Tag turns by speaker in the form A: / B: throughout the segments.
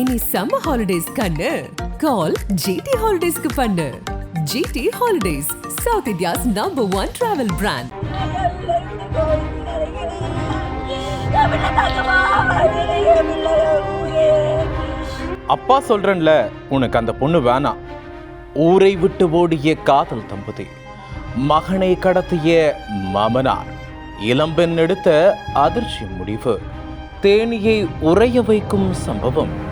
A: இனி summer holidays கண்ணு. கால் GT ஹாலிடேஸ்க்கு பண்ணு. GT holidays South India's number one travel brand
B: அப்பா சொல்றேன்ல உனக்கு அந்த பொண்ணு வேணாம் ஊரை விட்டு ஓடிய காதல் தம்பதி மகனை கடத்திய மாமனார் இளம்பெண் எடுத்த அதிர்ச்சி முடிவு தேனியை உறைய வைக்கும் சம்பவம்.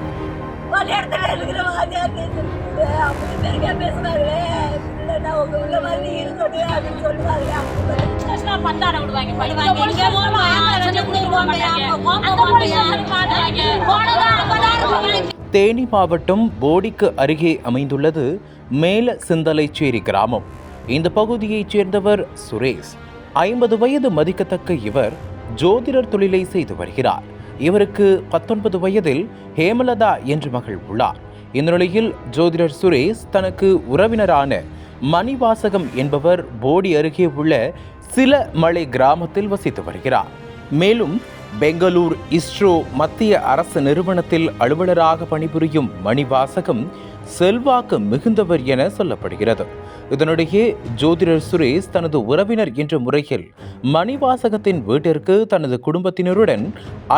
C: பள்ளியிடத்துல இருக்கிற வாத்தியார் பேசுறது அப்படி பெருமையா பேசுனாங்களே இல்லைன்னா உங்க உள்ள வந்து இருக்கணும் அப்படின்னு சொல்லுவாங்க அவங்க
D: பந்தாட விடுவாங்க. படிவாங்க
B: தேனி மாவட்டம் போடிக்கு அருகே அமைந்துள்ளது மேல சிந்தலைச்சேரி கிராமம். இந்த பகுதியைச் சேர்ந்தவர் சுரேஷ். ஐம்பது வயது மதிக்கத்தக்க இவர் ஜோதிடர் தொழிலை செய்து வருகிறார். இவருக்கு பத்தொன்பது வயதில் ஹேமலதா என்ற மகள் உள்ளார். இந்நிலையில் ஜோதிடர் சுரேஷ் தனக்கு உறவினரான மணிவாசகம் என்பவர் போடி அருகே உள்ள சில மலை கிராமத்தில் வசித்து வருகிறார். மேலும் பெங்களூர் இஸ்ரோ மத்திய அரசு நிறுவனத்தில் அலுவலராக பணிபுரியும் மணிவாசகம் செல்வாக்கு மிகுந்தவர் என சொல்லப்படுகிறது. இதனிடையே ஜோதிடர் சுரேஷ் தனது உறவினர் என்ற முறையில் மணிவாசகத்தின் வீட்டிற்கு தனது குடும்பத்தினருடன்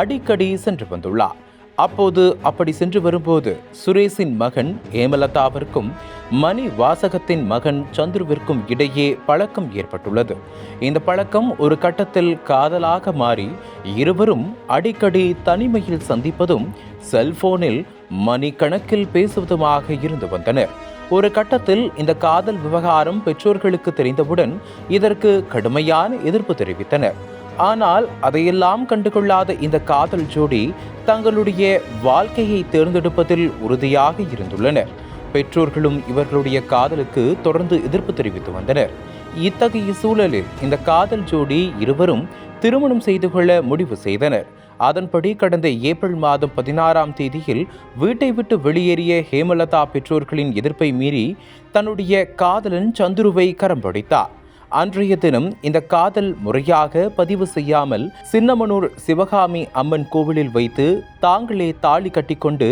B: அடிக்கடி சென்று வந்துள்ளார். அப்போது அப்படி சென்று வரும்போது சுரேஷின் மகன் ஹேமலதாவிற்கும் மணி வாசகத்தின் மகன் சந்துருவிற்கும் இடையே பழக்கம் ஏற்பட்டுள்ளது. இந்த பழக்கம் ஒரு கட்டத்தில் காதலாக மாறி இருவரும் அடிக்கடி தனிமையில் சந்திப்பதும் செல்போனில் மணிக்கணக்கில் பேசுவதுமாக இருந்து வந்தனர். ஒரு கட்டத்தில் இந்த காதல் விவகாரம் பெற்றோர்களுக்கு தெரிந்தவுடன் இதற்கு கடுமையான எதிர்ப்பு தெரிவித்தனர். ஆனால் அதையெல்லாம் கண்டுகொள்ளாத இந்த காதல் ஜோடி தங்களுடைய வாழ்க்கையை தேர்ந்தெடுப்பதில் உறுதியாக இருந்துள்ளனர். பெற்றோர்களும் இவர்களுடைய காதலுக்கு தொடர்ந்து எதிர்ப்பு தெரிவித்து வந்தனர். இத்தகைய சூழலில் இந்த காதல் ஜோடி இருவரும் திருமணம் செய்து கொள்ள முடிவு செய்தனர். அதன்படி கடந்த ஏப்ரல் மாதம் பதினாறாம் தேதியில் வீட்டை விட்டு வெளியேறிய ஹேமலதா பெற்றோர்களின் எதிர்ப்பை மீறி தன்னுடைய காதலன் சந்துருவை கரம் பிடித்தார் அன்றைய தினம் இந்த காதல் முறையாக பதிவு செய்யாமல் சின்னமனூர் சிவகாமி அம்மன் கோவிலில் வைத்து தாங்களே தாலி கட்டிக்கொண்டு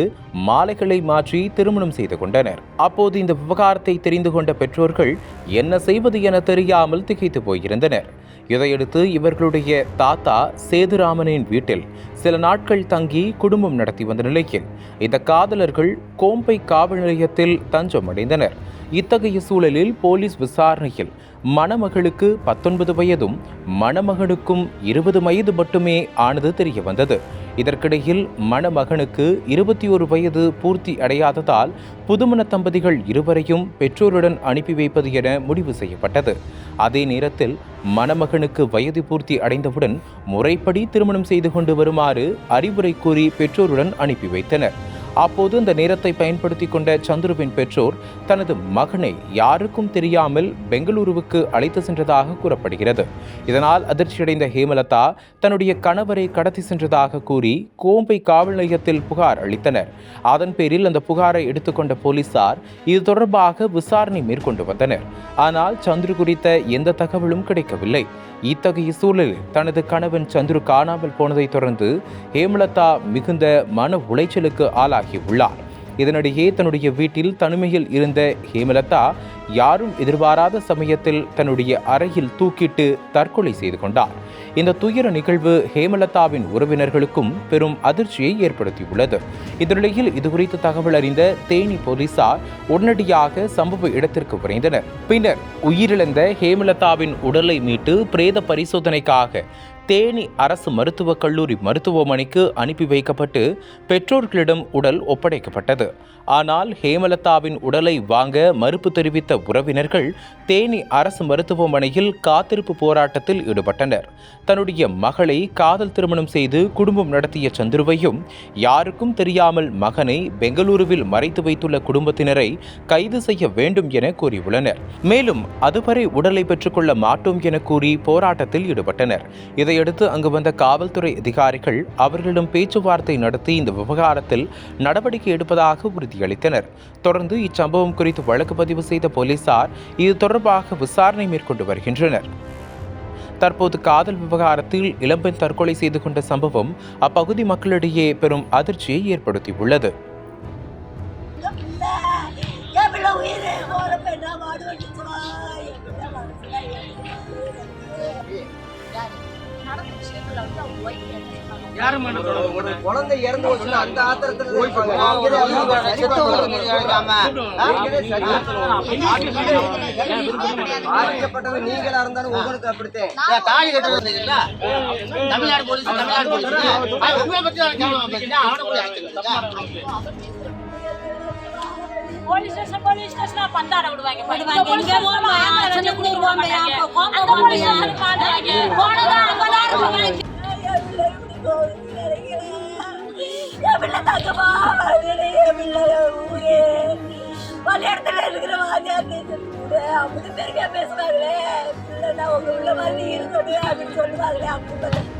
B: மாலைகளை மாற்றி திருமணம் செய்து கொண்டனர். அப்போது இந்த விவகாரத்தை தெரிந்து கொண்ட பெற்றோர்கள் என்ன செய்வது என தெரியாமல் திகைத்து போயிருந்தனர். இதையடுத்து இவர்களுடைய தாத்தா சேதுராமனின் வீட்டில் சில நாட்கள் தங்கி குடும்பம் நடத்தி வந்த நிலையில் இந்த காதலர்கள் கோம்பை காவல் நிலையத்தில் தஞ்சம் அடைந்தனர் இத்தகைய சூழலில் போலீஸ் விசாரணையில் மணமகளுக்கு பத்தொன்பது வயதும் மணமகனுக்கும் இருபது வயது மட்டுமே ஆனது தெரிய வந்தது இதற்கிடையில் மணமகனுக்கு இருபத்தி ஒரு வயது பூர்த்தி அடையாததால் புதுமண தம்பதிகள் இருவரையும் பெற்றோருடன் அனுப்பி வைப்பது என முடிவு செய்யப்பட்டது. அதே நேரத்தில் மணமகனுக்கு வயது பூர்த்தி அடைந்தவுடன் முறைப்படி திருமணம் செய்து கொண்டு வருமாறு அறிவுரை கூறி பெற்றோருடன் அனுப்பி வைத்தனர். அப்போது இந்த நேரத்தை பயன்படுத்தி கொண்ட சந்துருவின் பெற்றோர் தனது மகனை யாருக்கும் தெரியாமல் பெங்களூருவுக்கு அழைத்து சென்றதாக கூறப்படுகிறது. இதனால் அதிர்ச்சியடைந்த ஹேமலதா தன்னுடைய கணவரை கடத்தி சென்றதாக கூறி கோம்பை காவல் நிலையத்தில் புகார் அளித்தனர். அதன் பேரில் அந்த புகாரை எடுத்துக்கொண்ட போலீசார் இது தொடர்பாக விசாரணை மேற்கொண்டு வந்தனர். ஆனால் சந்துரு குறித்த எந்த தகவலும் கிடைக்கவில்லை. இத்தகைய சூழலில் தனது கணவன் சந்துரு காணாமல் போனதை தொடர்ந்து ஹேமலதா மிகுந்த மன உளைச்சலுக்கு ஆளாக உள்ளார் இதனிடையே தன்னுடைய வீட்டில் தனிமையில் இருந்த ஹேமலதா யாரும் எதிர்பாராத சமயத்தில் தன்னுடைய அறையில் தூக்கிட்டு தற்கொலை செய்து கொண்டார். இந்த துயர நிகழ்வு ஹேமலதாவின் உறவினர்களுக்கும் பெரும் அதிர்ச்சியை ஏற்படுத்தியுள்ளது. இதனிடையில் இதுகுறித்து தகவல் அறிந்த தேனி போலீசார் உடனடியாக சம்பவ இடத்திற்கு விரைந்தனர். பின்னர் உயிரிழந்த ஹேமலதாவின் உடலை மீட்டு பிரேத பரிசோதனைக்காக தேனி அரசு மருத்துவக் கல்லூரி மருத்துவமனைக்கு அனுப்பி வைக்கப்பட்டு பெற்றோர்களிடம் உடல் ஒப்படைக்கப்பட்டது. ஆனால் ஹேமலதாவின் உடலை வாங்க மறுப்பு தெரிவித்த உறவினர்கள் தேனி அரசு மருத்துவமனையில் காத்திருப்பு போராட்டத்தில் ஈடுபட்டனர். தன்னுடைய மகளை காதல் திருமணம் செய்து குடும்பம் நடத்திய சந்துருவையும் யாருக்கும் தெரியாமல் மகனை பெங்களூருவில் மறைத்து வைத்துள்ள குடும்பத்தினரை கைது செய்ய வேண்டும் என கூறியுள்ளனர். மேலும் அதுவரை உடலை பெற்றுக்கொள்ள மாட்டோம் என கூறி போராட்டத்தில் ஈடுபட்டனர். இதையடுத்து அங்கு வந்த காவல்துறை அதிகாரிகள் அவர்களிடம் பேச்சுவார்த்தை நடத்தி இந்த விவகாரத்தில் நடவடிக்கை எடுப்பதாக உறுதியளித்தனர். தொடர்ந்து இச்சம்பவம் குறித்து வழக்கு பதிவு செய்த போலீசார் இது தொடர்பாக விசாரணை மேற்கொண்டு வருகின்றனர். தற்போது காதல் விவகாரத்தில் இளம்பெண் தற்கொலை செய்து கொண்ட சம்பவம் அப்பகுதி மக்களிடையே பெரும் அதிர்ச்சியை ஏற்படுத்தியுள்ளது.
C: Yeah. என்ன
E: குழந்தை இறந்து போச்சுன்னா அந்த ஆத்திரத்துல இருப்பாங்க. நீங்களே அவங்க நீங்களே இருந்தாலும் உங்களுக்கு அப்படித்தான்
F: தாலி தமிழ்நாடு போலீஸ் தமிழ்நாடு போலீஸ். உங்களை பத்தி. அவனை போய்.
D: Police station police station. பந்தாட விடுவாங்க.
C: விடுவாங்க.
D: அந்த போலீஸ் ஸ்டேஷன் பாடுவாங்க போனதா அங்கதான்
C: தங்கமா. பள்ளியிடத்துல இருக்கிற வாத்தியார் பெருமையா பேசுவாங்களே உங்க உள்ள மாதிரி இருக்கணும் அப்படின்னு சொல்லுவாங்களே அப்படி